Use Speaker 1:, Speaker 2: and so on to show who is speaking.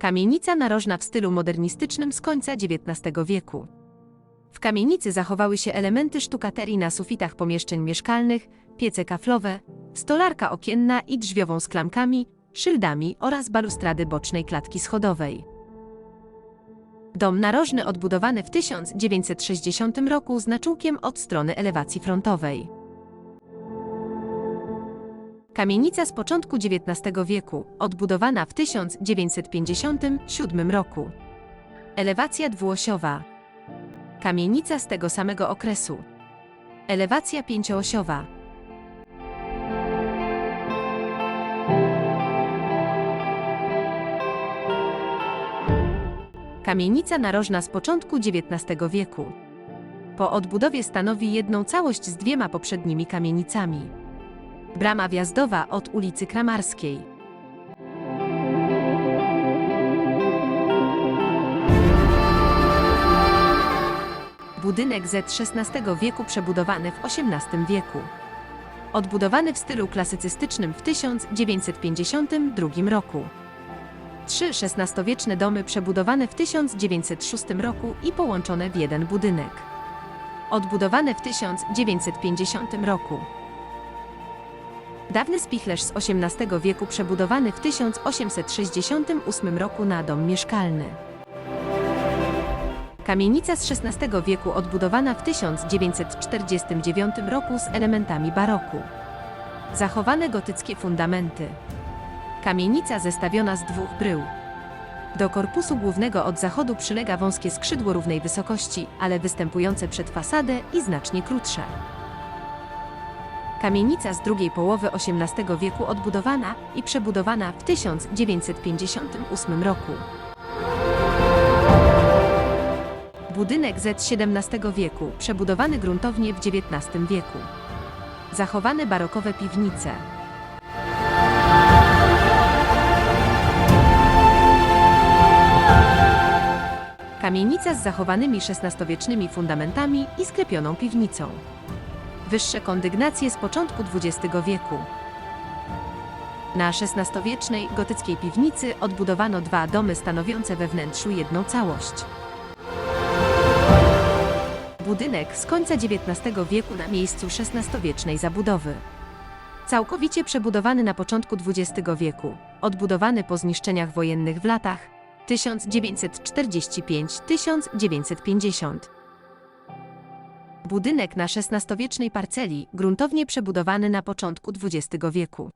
Speaker 1: Kamienica narożna w stylu modernistycznym z końca XIX wieku. W kamienicy zachowały się elementy sztukaterii na sufitach pomieszczeń mieszkalnych, piece kaflowe, stolarka okienna i drzwiową z klamkami, szyldami oraz balustrady bocznej klatki schodowej. Dom narożny odbudowany w 1960 roku z naczółkiem od strony elewacji frontowej. Kamienica z początku XIX wieku, odbudowana w 1957 roku. Elewacja dwuosiowa. Kamienica z tego samego okresu. Elewacja pięcioosiowa. Kamienica narożna z początku XIX wieku. Po odbudowie stanowi jedną całość z dwiema poprzednimi kamienicami. Brama wjazdowa od ulicy Kramarskiej. Budynek z XVI wieku przebudowany w XVIII wieku. Odbudowany w stylu klasycystycznym w 1952 roku. Trzy XVI-wieczne domy przebudowane w 1906 roku i połączone w jeden budynek. Odbudowane w 1950 roku. Dawny spichlerz z XVIII wieku przebudowany w 1868 roku na dom mieszkalny. Kamienica z XVI wieku odbudowana w 1949 roku z elementami baroku. Zachowane gotyckie fundamenty. Kamienica zestawiona z dwóch brył. Do korpusu głównego od zachodu przylega wąskie skrzydło równej wysokości, ale występujące przed fasadę i znacznie krótsze. Kamienica z drugiej połowy XVIII wieku odbudowana i przebudowana w 1958 roku. Budynek z XVII wieku, przebudowany gruntownie w XIX wieku. Zachowane barokowe piwnice. Kamienica z zachowanymi XVI-wiecznymi fundamentami i sklepioną piwnicą. Wyższe kondygnacje z początku XX wieku. Na XVI-wiecznej gotyckiej piwnicy odbudowano dwa domy stanowiące we wnętrzu jedną całość. Budynek z końca XIX wieku na miejscu XVI-wiecznej zabudowy. Całkowicie przebudowany na początku XX wieku, odbudowany po zniszczeniach wojennych w latach 1945-1950. Budynek na XVI-wiecznej parceli, gruntownie przebudowany na początku XX wieku.